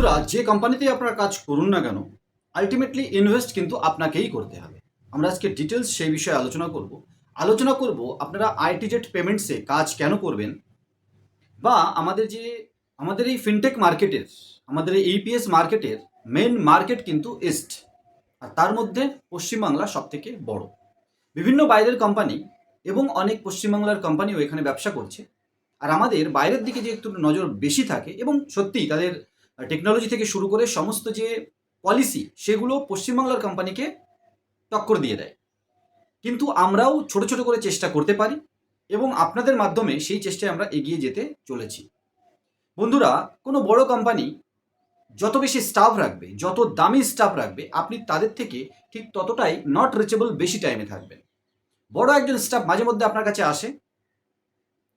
বন্ধুরা, যে কোম্পানিতে আপনারা কাজ করুন না কেন আলটিমেটলি ইনভেস্ট কিন্তু আপনাকেই করতে হবে। আমরা আজকে ডিটেলস সেই বিষয়ে আলোচনা করব। আলোচনা করব আপনারা আইটিজেট পেমেন্টসে কাজ কেন করবেন বা আমাদের যে, আমাদের এই ফিনটেক মার্কেটের আমাদের এই ইপিএস মার্কেটের মেন মার্কেট কিন্তু ইস্ট আর তার মধ্যে পশ্চিমবাংলা সব থেকে বড়। বিভিন্ন বাইরের কোম্পানি এবং অনেক পশ্চিমবাংলার কোম্পানিও এখানে ব্যবসা করছে। আর আমাদের বাইরের দিকে যে একটু নজর বেশি থাকে এবং সত্যি তাদের টেকনোলজি থেকে শুরু করে সমস্ত যে পলিসি সেগুলো পশ্চিমবাংলার কোম্পানিকে টক্কর দিয়ে দেয়। কিন্তু আমরাও ছোট ছোট করে চেষ্টা করতে পারি এবং আপনাদের মাধ্যমে সেই চেষ্টায় আমরা এগিয়ে যেতে চলেছি। বন্ধুরা, কোনো বড় কোম্পানি যত বেশি স্টাফ রাখবে, যত দামি স্টাফ রাখবে, আপনি তাদের থেকে ঠিক ততটাই নট রিচেবল বেশি টাইমে থাকবেন। বড় একজন স্টাফ মাঝে মধ্যে আপনার কাছে আসে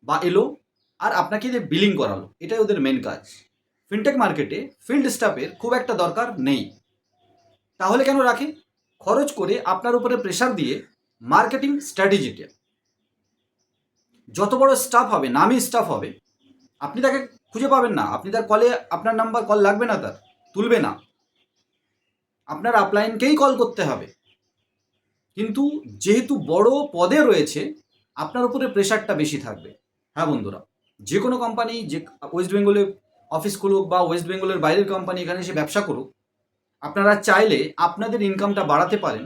বা এলো আর আপনাকে যে বিলিং করালো, এটাই ওদের মেন কাজ। ফিনটেক মার্কেটে ফিল্ড স্টাফের খুব একটা দরকার নেই। তাহলে কেন রাখে? খরচ করে আপনার উপরে প্রেশার দিয়ে মার্কেটিং স্ট্র্যাটেজিতে যত বড় স্টাফ হবে, নামি স্টাফ হবে, আপনি তাকে খুঁজে পাবেন না। আপনি তার কলে আপনার নাম্বার কল লাগবে না তার, তুলবে না। আপনার আপলাইনকেই কল করতে হবে। কিন্তু যেহেতু বড় পদে রয়েছে, আপনার উপরে প্রেশারটা বেশি থাকবে। হ্যাঁ বন্ধুরা, যে কোনো কোম্পানি যে ওয়েস্ট বেঙ্গলে অফিস খুলুক বা ওয়েস্ট বেঙ্গলের বাইরের কোম্পানি এখানে এসে ব্যবসা করুক, আপনারা চাইলে আপনাদের ইনকামটা বাড়াতে পারেন,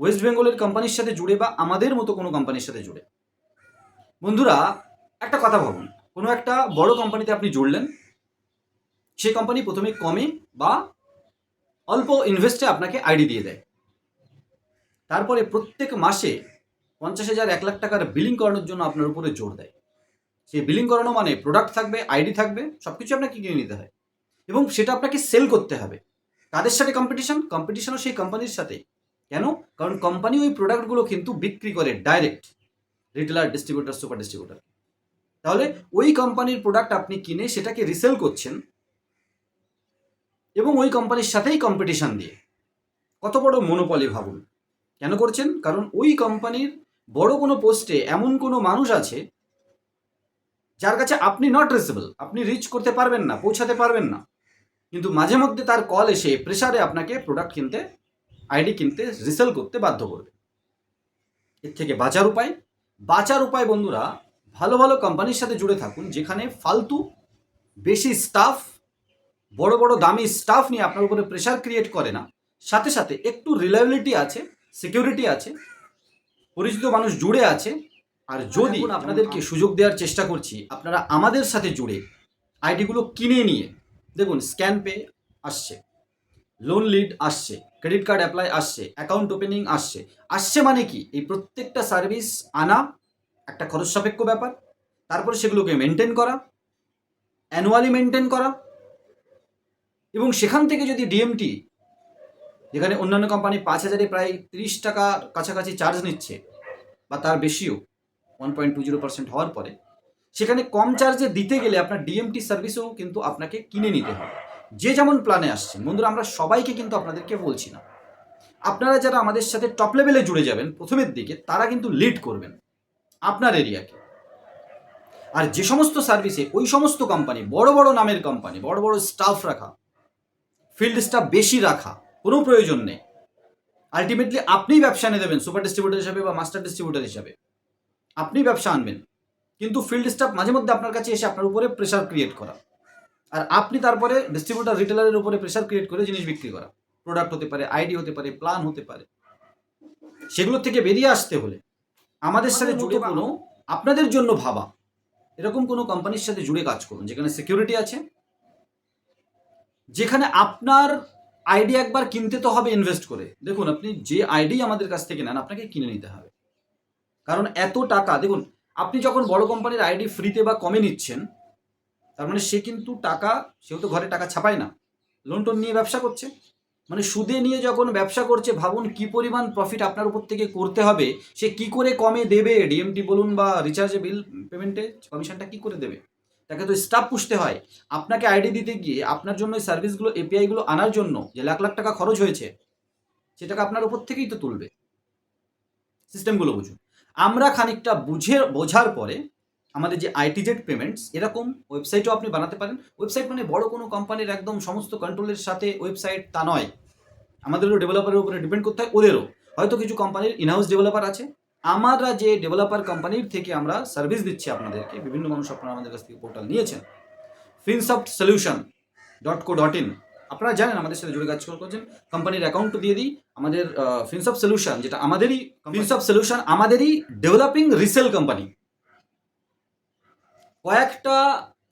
ওয়েস্ট বেঙ্গলের কোম্পানির সাথে জুড়ে বা আমাদের মতো কোনো কোম্পানির সাথে জুড়ে। বন্ধুরা, একটা কথা ভাবুন, কোনো একটা বড় কোম্পানিতে আপনি জুড়লেন সেই কোম্পানি প্রথমে কমে বা অল্প ইনভেস্টে আপনাকে আইডি দিয়ে দেয়। তারপরে প্রত্যেক মাসে পঞ্চাশ হাজার, এক লাখ টাকার বিলিং করানোর জন্য আপনার উপরে জোর দেয়। সেই বিলিং করানো মানে প্রোডাক্ট থাকবে আইডি থাকবে সব কিছু আপনাকে কিনে নিতে হয়। এবং সেটা আপনাকে সেল করতে হবে। কাদের সাথে কম্পিটিশন কম্পিটিশনও সেই কোম্পানির সাথে। কেন? কারণ কোম্পানি ওই প্রোডাক্টগুলো কিন্তু বিক্রি করে direct retailer distributor super distributor তাহলে ওই কোম্পানির প্রোডাক্ট আপনি কিনে সেটাকে রিসেল করছেন এবং ওই কোম্পানির সাথেই কম্পিটিশন দিয়ে। কত বড় মনোপলি ভাবুন। কেন করছেন? কারণ ওই কোম্পানির বড় কোনো পোস্টে এমন কোনো মানুষ আছে যার কাছে আপনি নট রিচেবল আপনি রিচ করতে পারবেন না, পৌঁছাতে পারবেন না। কিন্তু মাঝে মধ্যে তার কল এসে প্রেশারে আপনাকে প্রোডাক্ট কিনতে আইডি কিনতে রিসেল করতে বাধ্য করবে। এর থেকে বাঁচার উপায়? বাঁচার উপায় বন্ধুরা, ভালো ভালো কোম্পানির সাথে জুড়ে থাকুন, যেখানে ফালতু, বেশি স্টাফ বড় বড় দামি স্টাফ নিয়ে আপনার উপরে প্রেশার ক্রিয়েট করে না। সাথে সাথে একটু রিলায়েবিলিটি আছে সিকিউরিটি আছে, পরিচিত মানুষ জুড়ে আছে আর যদি আপনাদেরকে সুযোগ দেওয়ার চেষ্টা করছি আপনারা আমাদের সাথে জুড়ে আইডিগুলো কিনে নিয়ে দেখুন স্ক্যান পে আসছে লোন লিড আসছে ক্রেডিট কার্ড অ্যাপ্লাই আসছে অ্যাকাউন্ট ওপেনিং আসছে। আসছে মানে কি? এই প্রত্যেকটা সার্ভিস আনা একটা খরচ সাপেক্ষ ব্যাপার তারপরে সেগুলোকে মেনটেন করা অ্যানুয়ালি মেনটেন করা এবং সেখান থেকে যদি ডিএমটি যেখানে অন্যান্য কোম্পানি পাঁচ হাজারে প্রায় তিরিশ টাকার কাছাকাছি চার্জ নিচ্ছে বা তার বেশিও one point two zero percent হওয়ার পরে, সেখানে কম চার্জে দিতে গেলে আপনার ডিএমটি সার্ভিসও কিন্তু আপনাকে কিনে নিতে হবে। যে যেমন প্ল্যানে আসছেন, বন্ধুরা, আমরা সবাইকে কিন্তু আপনাদেরকে বলছি না। আপনারা যারা আমাদের সাথে টপ লেভেলে জুড়ে যাবেন, প্রথমের দিকে তারা কিন্তু লিড করবেন আপনার এরিয়াকে। আর যে সমস্ত সার্ভিসে ওই সমস্ত কোম্পানি বড় বড় নামের কোম্পানি বড় বড় স্টাফ রাখা ফিল্ড স্টাফ বেশি রাখা, কোনো প্রয়োজন নেই। আলটিমেটলি আপনিই ব্যবসা এনে দেবেন সুপার ডিস্ট্রিবিউটার হিসাবে বা মাস্টার ডিস্ট্রিবিউটার হিসাবে। আপনি ব্যবসা আনবেন কিন্তু ফিল্ড স্টাফ মাঝে মধ্যে আপনার কাছে এসে আপনার উপরে প্রেশার ক্রিয়েট করা। আর আপনি তারপরে ডিস্ট্রিবিউটার রিটেলারের উপরে প্রেশার ক্রিয়েট করে জিনিস বিক্রি করা। প্রোডাক্ট হতে পারে আইডি হতে পারে প্ল্যান হতে পারে। সেগুলো থেকে বেরিয়ে আসতে হলে আমাদের সাথে জুড়ে কোনো আপনাদের জন্য ভাবা। এরকম কোনো কোম্পানির সাথে জুড়ে কাজ করুন যেখানে সিকিউরিটি আছে। যেখানে আপনার আইডি একবার কিনতে তো হবে ইনভেস্ট করে। দেখুন আপনি যে আইডি আমাদের কাছ থেকে নেন আপনাকে কিনে নিতে হবে। কারণ এত টাকা, দেখুন, আপনি যখন বড় কোম্পানির আইডি ফ্রিতে বা কমে নিচ্ছেন, তার মানে সে কিন্তু টাকা, সেও তো ঘরে টাকা ছাপায় না। লোন টোন নিয়ে ব্যবসা করছে। মানে সুদে নিয়ে যখন ব্যবসা করছে, ভাবুন কি পরিমাণ প্রফিট আপনার উপর থেকে করতে হবে, সে কি করে কমে দেবে? ডিএমটি বলুন বা রিচার্জে বিল পেমেন্টে কমিশনটা কি করে দেবে? তাকে তো স্টাফ পুষতে হয়। আপনাকে আইডি দিতে গিয়ে আপনার জন্য এই সার্ভিসগুলো এপিআইগুলো আনার জন্য যে লাখ লাখ টাকা খরচ হয়েছে সেটাকে আপনার উপর থেকেই তো তুলবে। সিস্টেমগুলো বুঝুন। আমরা খানিকটা বুঝে, বোঝার পরে আমাদের যে আইটিজেড পেমেন্টস এরকম ওয়েবসাইটও আপনি বানাতে পারেন। ওয়েবসাইট মানে বড় কোনো কোম্পানির একদম সমস্ত কন্ট্রোলের সাথে ওয়েবসাইট তা নয়। আমাদেরও ডেভেলপারের উপরে ডিপেন্ড করতে হয়, ওদেরও। হয়তো কিছু কোম্পানির ইনহাউস ডেভেলপার আছে। আমরা যে ডেভেলপার কোম্পানির থেকে আমরা সার্ভিস দিচ্ছি আপনাদেরকে, বিভিন্ন মানুষ আপনারা আমাদের কাছ থেকে পোর্টাল নিয়েছেন। Finsoft solution dot co dot in আপনারা জানেন আমাদের সাথে জুড়ে কাজ করছেন কোম্পানির অ্যাকাউন্ট দিয়ে দিই। আমাদের ফিনসফ সলিউশন যেটা আমাদেরই ফিনসফ সলিউশন আমাদেরই ডেভেলপিং রিসেল কোম্পানি কয়েকটা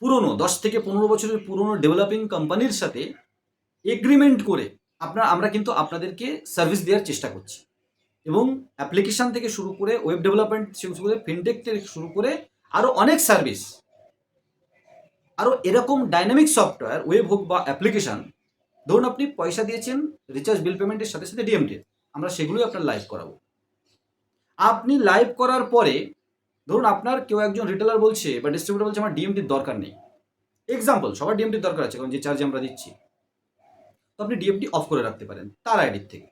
পুরনো দশ থেকে পনেরো বছরের পুরনো ডেভেলপিং কোম্পানির সাথে এগ্রিমেন্ট করে আপনার আমরা কিন্তু আপনাদেরকে সার্ভিস দেওয়ার চেষ্টা করছি। এবং অ্যাপ্লিকেশন থেকে শুরু করে ওয়েব ডেভেলপমেন্ট শুরু করে ফিনটেক থেকে শুরু করে আরও অনেক সার্ভিস আরও এরকম ডাইনামিক সফটওয়্যার ওয়েব হোক বা অ্যাপ্লিকেশন ধরুন আপনি পয়সা দিয়েছেন রিচার্জ বিল পেমেন্টের সাথে সাথে ডিএমটি আমরা সেগুলোই আপনার লাইভ করাবো। আপনি লাইভ করার পরে, ধরুন আপনার কেউ একজন রিটেলার বলছে বা ডিস্ট্রিবিউটার বলছে, আমার ডিএমটির দরকার নেই। এক্সাম্পল সবার ডিএমটির দরকার আছে, কারণ যে চার্জ আমরা দিচ্ছি। তো আপনি ডিএমটি অফ করে রাখতে পারেন, তার আইডির থেকে।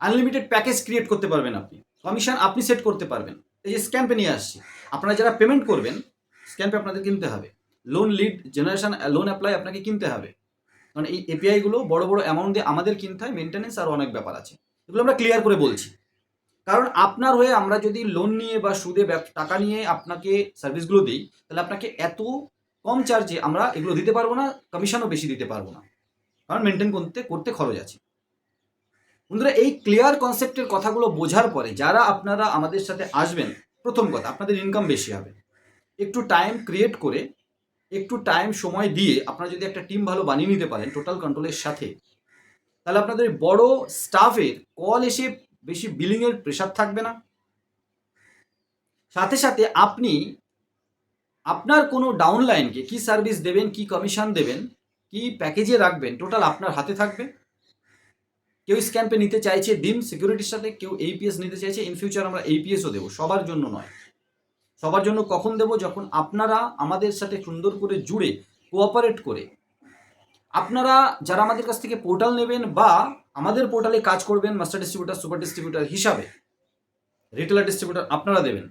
আনলিমিটেড প্যাকেজ ক্রিয়েট করতে পারবেন আপনি। কমিশন আপনি সেট করতে পারবেন। এই যে স্ক্যাম্পে নিয়ে আসছি, আপনারা যারা পেমেন্ট করবেন স্ক্যাম্পে আপনাদের কিনতে হবে। Loan lead generation loan apply আপনাকে কিনতে হবে। কারণ এই এপিআইগুলো বড় বড় অ্যামাউন্ট দিয়ে আমাদের কিনতে হয় মেনটেন্যান্স আর অনেক ব্যাপার আছে। এগুলো আমরা ক্লিয়ার করে বলছি। কারণ আপনার হয়ে আমরা যদি লোন নিয়ে বা সুদে টাকা নিয়ে আপনাকে সার্ভিসগুলো দিই, তাহলে আপনাকে এত কম চার্জে আমরা এগুলো দিতে পারব না কমিশনও বেশি দিতে পারব না। কারণ মেনটেন করতে করতে খরচ আছে। বন্ধুরা, এই ক্লিয়ার কনসেপ্টের কথাগুলো বোঝার পরে যারা আপনারা আমাদের সাথে আসবেন, প্রথম কথা, আপনাদের ইনকাম বেশি হবে। একটু টাইম ক্রিয়েট করে একটু টাইম সময় দিয়ে আপনারা যদি একটা টিম ভালো বানিয়ে নিতে পারেন টোটাল কন্ট্রোলের সাথে, তাহলে আপনাদের বড় স্টাফের কল এসে বেশি বিলিংয়ের প্রেশার থাকবে না। সাথে সাথে আপনি, আপনার কোনো ডাউনলাইনকে কি সার্ভিস দেবেন, কি কমিশন দেবেন, কি প্যাকেজে রাখবেন টোটাল আপনার হাতে থাকবে। কেউ স্ক্যাম্পে নিতে চাইছে ডিম সিকিউরিটির সাথে, কেউ এইপিএস নিতে চাইছে ইন ফিউচার আমরা এইপিএসও দেবো, সবার জন্য নয়। সবার জন্য কখন দেবো? যখন আপনারা আমাদের সাথে সুন্দর করে জুড়ে কোঅপারেট করে আপনারা যারা আমাদের কাছ থেকে পোর্টাল নেবেন বা আমাদের পোর্টালে কাজ করবেন মাস্টার ডিস্ট্রিবিউটার সুপার ডিস্ট্রিবিউটার হিসাবে রিটেলার ডিস্ট্রিবিউটার আপনারা দেবেন।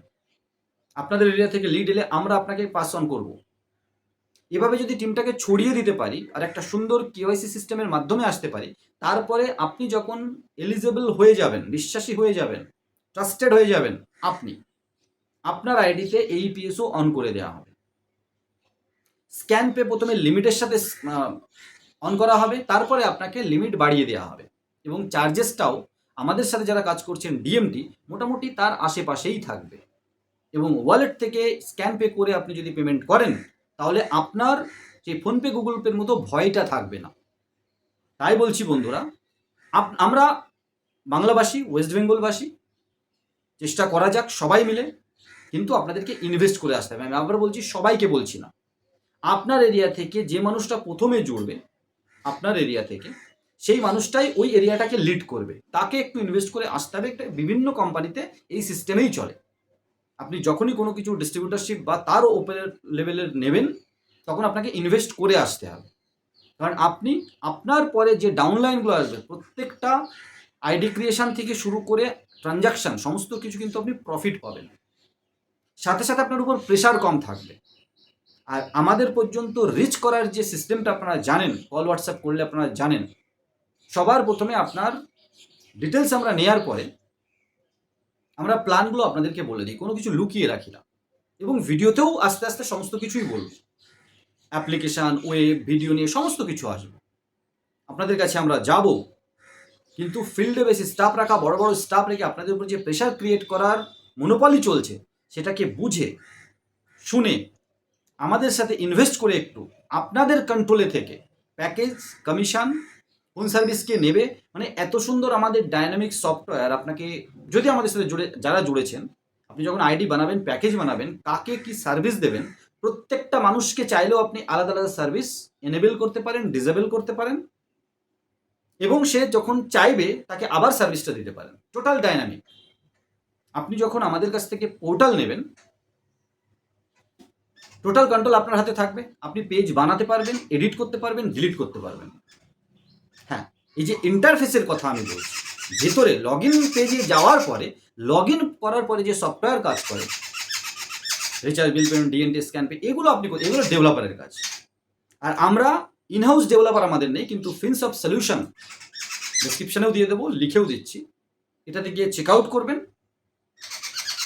আপনাদের এরিয়া থেকে লিড এলে আমরা আপনাকে পাস অন করব। এভাবে যদি টিমটাকে ছড়িয়ে দিতে পারি আর একটা সুন্দর কেওয়াইসি সিস্টেমের মাধ্যমে আসতে পারি, তারপরে আপনি যখন এলিজেবল হয়ে যাবেন, বিশ্বাসী হয়ে যাবেন ট্রাস্টেড হয়ে যাবেন, আপনি আপনার আইডিতে এই পিএসও অন করে দেওয়া হবে। স্ক্যান পে প্রথমে লিমিটের সাথে অন করা হবে, তারপরে আপনাকে লিমিট বাড়িয়ে দেওয়া হবে। এবং চার্জেসটাও আমাদের সাথে যারা কাজ করছেন ডিএমটি মোটামুটি তার আশেপাশেই থাকবে। এবং ওয়ালেট থেকে স্ক্যান পে করে আপনি যদি পেমেন্ট করেন, তাহলে আপনার সেই ফোনপে গুগল পের মতো ভয়টা থাকবে না। তাই বলছি বন্ধুরা আমরা বাংলাভাষী ওয়েস্ট বেঙ্গলবাসী চেষ্টা করা যাক সবাই মিলে। কিন্তু আপনাদেরকে ইনভেস্ট করে আসতে হবে। আমি আবার বলছি, সবাইকে বলছি না। আপনার এরিয়া থেকে যে মানুষটা প্রথমে জুড়বে, আপনার এরিয়া থেকে, সেই মানুষটাই ওই এরিয়াটাকে লিড করবে। তাকে একটু ইনভেস্ট করে আসতে হবে। একটা বিভিন্ন কোম্পানিতে এই সিস্টেমেই চলে। আপনি যখনই কোনো কিছু ডিস্ট্রিবিউটারশিপ বা তারও ওপেনের লেভেলের নেবেন, তখন আপনাকে ইনভেস্ট করে আসতে হবে। কারণ আপনি, আপনার পরে যে ডাউনলাইনগুলো আসবে, প্রত্যেকটা আইডি ক্রিয়েশন থেকে শুরু করে ট্রানজাকশন সমস্ত কিছু কিন্তু আপনি প্রফিট পাবেন। সাথে সাথে আপনার উপর প্রেশার কম থাকবে। আর আমাদের পর্যন্ত রিচ করার যে সিস্টেমটা আপনারা জানেন কল হোয়াটসঅ্যাপ করলে আপনারা জানেন, সবার প্রথমে আপনার ডিটেলস আমরা নেয়ার পরে আমরা প্ল্যানগুলো আপনাদেরকে বলে দিই, কোনো কিছু লুকিয়ে রাখি না। এবং ভিডিওতেও আস্তে আস্তে সমস্ত কিছুই বলব। অ্যাপ্লিকেশান ওয়েব ভিডিও নিয়ে সমস্ত কিছু আসবে। আপনাদের কাছে আমরা যাব, কিন্তু ফিল্ডে বেশি স্টাফ রাখা, বড় বড় স্টাফ রেখে আপনাদের উপর যে প্রেশার ক্রিয়েট করার মনোপলি চলছে সেটাকে বুঝে, শুনে, আমাদের সাথে ইনভেস্ট করে একটু আপনাদের কন্ট্রোলে থেকে প্যাকেজ কমিশন কোন সার্ভিসকে নেবে। মানে এত সুন্দর আমাদের ডায়নামিক সফটওয়্যার আপনাকে, যদি আমাদের সাথে জুড়ে, যারা জুড়েছেন, আপনি যখন আইডি বানাবেন প্যাকেজ বানাবেন, কাকে কি সার্ভিস দেবেন, প্রত্যেকটা মানুষকে চাইলেও আপনি আলাদা আলাদা সার্ভিস এনেবেল করতে পারেন ডিসেবল করতে পারেন। এবং সে যখন চাইবে, তাকে আবার সার্ভিসটা দিতে পারেন। টোটাল ডাইনামিক আপনি যখন আমাদের কাছ থেকে পোর্টাল নেবেন টোটাল কন্ট্রোল আপনার হাতে থাকবে। আপনি পেজ বানাতে পারবেন এডিট করতে পারবেন ডিলিট করতে পারবেন। হ্যাঁ এই যে ইন্টারফেসের কথা আমি বলছি, ভেতরে লগ ইন পেজে যাওয়ার পরে লগ ইন করার পরে যে সফটওয়্যার কাজ করে recharge bill payment DNT scan pay এগুলো আপনি এগুলো ডেভেলপারের কাজ। আর আমরা ইনহাউস ডেভেলপার আমাদের নেই, কিন্তু ফিন্স অফ সলিউশন ডিসক্রিপশনেও দিয়ে দেবো, লিখেও দিচ্ছি। এটাতে গিয়ে চেক আউট করবেন।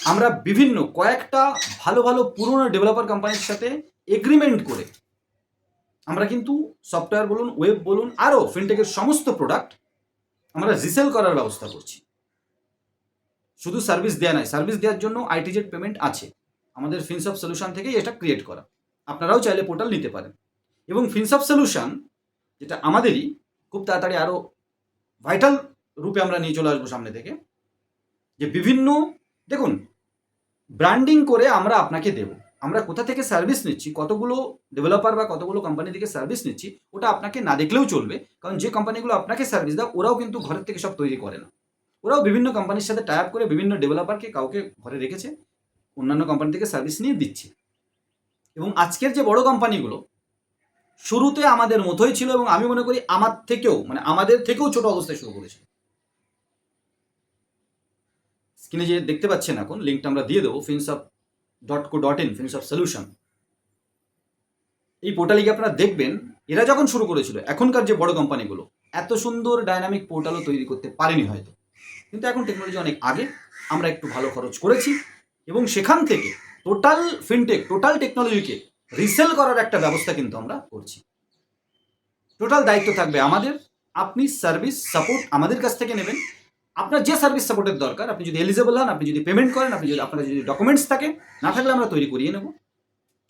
আমরা বিভিন্ন কয়েকটা ভালো ভালো পুরনো ডেভেলপার কোম্পানির সাথে এগ্রিমেন্ট করে আমরা কিন্তু সফটওয়্যার বলুন ওয়েব বলুন আরও ফিনটেকের সমস্ত প্রোডাক্ট আমরা রিসেল করার ব্যবস্থা করছি। শুধু সার্ভিস দেওয়া নয় সার্ভিস দেওয়ার জন্য আইটিজেড পেমেন্ট আছে। আমাদের ফিনসঅফ সলিউশন থেকেই এটা ক্রিয়েট করা। আপনারাও চাইলে পোর্টাল নিতে পারেন। এবং ফিনসঅফ সলিউশন যেটা আমাদেরই, খুব তাড়াতাড়ি আরও ভাইটাল রূপে আমরা নিয়ে চলে আসব সামনে থেকে। যে বিভিন্ন, দেখুন ব্র্যান্ডিং করে আমরা আপনাকে দেব। আমরা কোথা থেকে সার্ভিস নিচ্ছি, কতগুলো ডেভেলপার বা কতগুলো কোম্পানি থেকে সার্ভিস নিচ্ছি, ওটা আপনাকে না দেখলেও চলবে। কারণ যে কোম্পানিগুলো আপনাকে সার্ভিস দেয়, ওরাও কিন্তু ঘরের থেকে সব তৈরি করে না। ওরাও বিভিন্ন কোম্পানির সাথে টাই আপ করে বিভিন্ন ডেভেলপারকে কাউকে ঘরে রেখেছে, অন্যান্য কোম্পানি থেকে সার্ভিস নিয়ে দিচ্ছে। এবং আজকের যে বড় কোম্পানিগুলো শুরুতে আমাদের মতোই ছিল এবং আমি মনে করি আমার থেকেও মানে আমাদের থেকেও ছোট অবস্থায় শুরু করেছে। স্ক্রিনে যে দেখতে পাচ্ছেন এখন লিঙ্কটা আমরা দিয়ে দেবো Finsoft dot co dot in Finsoft solution এই পোর্টালে গিয়ে আপনারা দেখবেন, এরা যখন শুরু করেছিল, এখনকার যে বড় কোম্পানিগুলো এত সুন্দর ডাইনামিক পোর্টালও তৈরি করতে পারেনি হয়তো। কিন্তু এখন টেকনোলজি অনেক আগে, আমরা একটু ভালো খরচ করেছি এবং সেখান থেকে টোটাল ফিনটেক টোটাল টেকনোলজিকে রিসেল করার একটা ব্যবস্থা কিন্তু আমরা করছি। টোটাল দায়িত্ব থাকবে আমাদের, আপনি সার্ভিস সাপোর্ট আমাদের কাছ থেকে নেবেন আপনার যে সার্ভিস সাপোর্টের দরকার, আপনি যদি এলিজেবল হন, আপনি যদি পেমেন্ট করেন, আপনি যদি আপনার যদি ডকুমেন্টস থাকে, না থাকলে আমরা তৈরি করিয়ে নেব।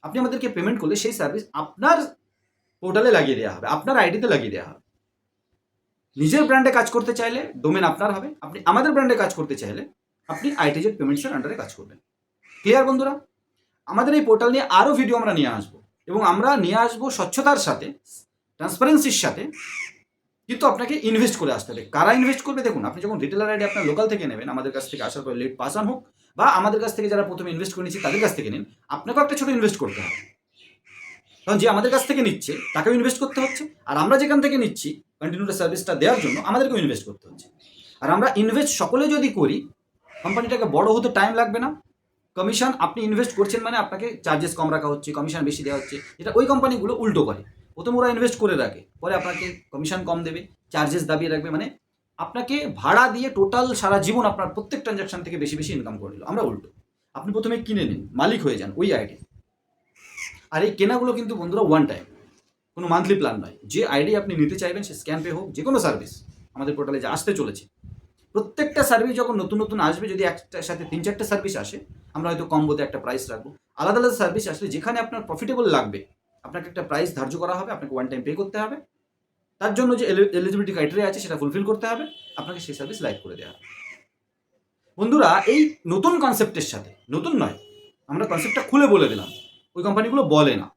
আপনি আমাদেরকে পেমেন্ট করলে সেই সার্ভিস আপনার পোর্টালে লাগিয়ে দেওয়া হবে, আপনার আইডিতে লাগিয়ে দেওয়া হবে। নিজের ব্র্যান্ডে কাজ করতে চাইলে ডোমেন আপনার হবে, আপনি আমাদের ব্র্যান্ডে কাজ করতে চাইলে আপনি আইটিজেড পেমেন্টসের আন্ডারে কাজ করবেন। ক্লিয়ার বন্ধুরা? আমাদের এই পোর্টাল নিয়ে আরও ভিডিও আমরা নিয়ে আসব এবং আমরা নিয়ে আসব স্বচ্ছতার সাথে ট্রান্সপারেন্সির সাথে কিন্তু আপনাকে ইনভেস্ট করে আসতে হবে। কারা ইনভেস্ট করবে দেখুন, আপনি যখন রিটেলার আইডি আপনার লোকাল থেকে নেবেন, আমাদের কাছ থেকে আসার পরে লেট পাসান হোক, বা আমাদের কাছ থেকে যারা প্রথমে ইনভেস্ট করে নিচ্ছে তাদের কাছ থেকে নিন, আপনাকেও একটা ছোটো ইনভেস্ট করতে হবে। কারণ যে আমাদের কাছ থেকে নিচ্ছে, তাকেও ইনভেস্ট করতে হচ্ছে, আর আমরা যেখান থেকে নিচ্ছি কন্টিনিউ সার্ভিসটা দেওয়ার জন্য আমাদেরকেও ইনভেস্ট করতে হচ্ছে। আর আমরা ইনভেস্ট সকলে যদি করি কোম্পানিটাকে বড় হতে টাইম লাগবে না। কমিশন আপনি ইনভেস্ট করছেন মানে আপনাকে চার্জেস কম রাখা হচ্ছে কমিশন বেশি দেওয়া হচ্ছে এটা ওই কোম্পানিগুলো উল্টো করে। প্রথম ওরা ইনভেস্ট করে রাখে। পরে আপনাকে কমিশন কম দেবে চার্জেস দাবিয়ে রাখবে মানে আপনাকে ভাড়া দিয়ে টোটাল সারা জীবন আপনার প্রত্যেক ট্রানজাকশন থেকে বেশি বেশি ইনকাম করে নিল আমরা উল্টো। আপনি প্রথমে কিনে নিন, মালিক হয়ে যান, ওই আইডি আর এই কেনাগুলো কিন্তু বন্ধুরা ওয়ান টাইম কোনো মান্থলি প্ল্যান নয়। যে আইডি আপনি নিতে চাইবেন, সে স্ক্যান পে হোক যে কোনো সার্ভিস আমাদের পোর্টালে যে আসতে চলেছে। প্রত্যেকটা সার্ভিস যখন নতুন নতুন আসবে, যদি একটার সাথে তিন চারটে সার্ভিস আসে, আমরা হয়তো কম কম্বোতে একটা প্রাইস রাখব। আলাদা আলাদা সার্ভিস আসলে যেখানে আপনার প্রফিটেবল লাগবে আপনাকে একটা প্রাইস ধার্য করা হবে, আপনাকে ওয়ান টাইম পে করতে হবে। তার জন্য যে এলিজিবিলিটি ক্রাইটেরিয়া আছে, সেটা ফুলফিল করতে হবে, আপনাকে সেই সার্ভিস লাইভ করে দেওয়া হবে। বন্ধুরা, এই নতুন কনসেপ্টের সাথে, নতুন নয়, আমরা কনসেপ্টটা খুলে বলে দিলাম, ওই কোম্পানিগুলো বলে না।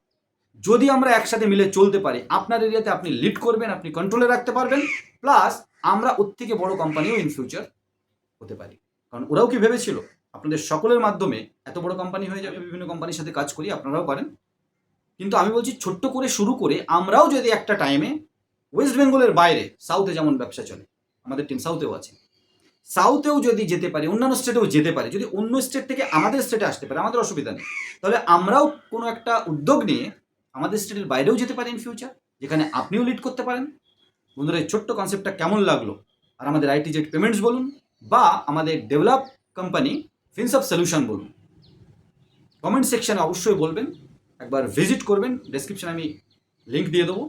যদি আমরা একসাথে মিলে চলতে পারি, আপনার এরিয়াতে আপনি লিড করবেন, আপনি কন্ট্রোলে রাখতে পারবেন প্লাস আমরা ওর থেকে বড় কোম্পানিও ইন ফিউচার হতে পারি। কারণ ওরাও কি ভেবেছিল? আপনাদের সকলের মাধ্যমে এত বড় কোম্পানি হয়ে যাবে, বিভিন্ন কোম্পানির সাথে কাজ করি, আপনারাও পারেন। কিন্তু আমি বলছি ছোট্ট করে শুরু করে আমরাও যদি একটা টাইমে ওয়েস্ট বেঙ্গলের বাইরে সাউথে যেমন ব্যবসা চলে, আমাদের টিম সাউথেও আছে। সাউথেও যদি যেতে পারি, অন্যান্য স্টেটেও যেতে পারে, যদি অন্য স্টেট থেকে আমাদের স্টেটে আসতে পারে, আমাদের অসুবিধা নেই। তাহলে আমরাও কোনো একটা উদ্যোগ নিয়ে আমাদের স্টেটের বাইরেও যেতে পারি ইন ফিউচার যেখানে আপনিও লিড করতে পারেন। বন্ধুরা, এই ছোট্ট কনসেপ্টটা কেমন লাগল? আর আমাদের আইটি জেট পেমেন্টস বলুন, বা আমাদের ডেভেলপ কোম্পানি ফিনসঅফ সলিউশন বলুন। কমেন্ট সেকশনে অবশ্যই বলবেন। একবার ভিজিট করবেন ডেসক্রিপশনে আমি লিঙ্ক দিয়ে দেবো।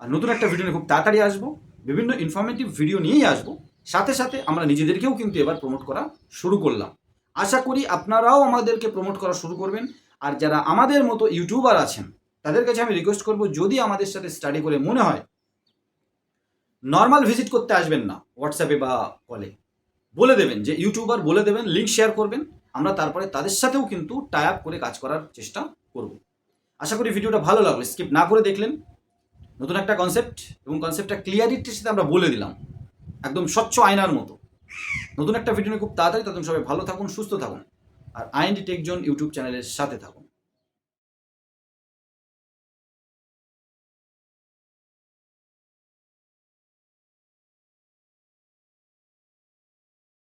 আর নতুন একটা ভিডিও নিয়ে খুব তাড়াতাড়ি আসব। বিভিন্ন ইনফরমেটিভ ভিডিও নিয়েই আসব। সাথে সাথে আমরা নিজেদেরকেও কিন্তু এবার প্রমোট করা শুরু করলাম। আশা করি আপনারাও আমাদেরকে প্রমোট করা শুরু করবেন। আর যারা আমাদের মতো ইউটিউবার আছেন, তাদের কাছে আমি রিকোয়েস্ট করব, যদি আমাদের সাথে স্টাডি করে মনে হয় নর্মাল ভিজিট করতে আসবেন না হোয়াটসঅ্যাপে বা কলে বলে দেবেন যে ইউটিউবার বলে দেবেন লিঙ্ক শেয়ার করবেন। আমরা তারপরে তাদের সাথেও কিন্তু টাই আপ করে কাজ করার চেষ্টা করব। আশা করি ভিডিওটা ভালো লাগল। স্কিপ না করে দেখলেন। নতুন একটা কনসেপ্ট এবং কনসেপ্টটা ক্লিয়ারিটির সাথে আমরা বলে দিলাম। একদম স্বচ্ছ আয়নার মতো। নতুন একটা ভিডিও নিয়ে খুব তাড়াতাড়ি তখন সবাই ভালো থাকুন, সুস্থ থাকুন। আর আইএনডি টেকজন ইউটিউব চ্যানেলের সাথে থাকুন।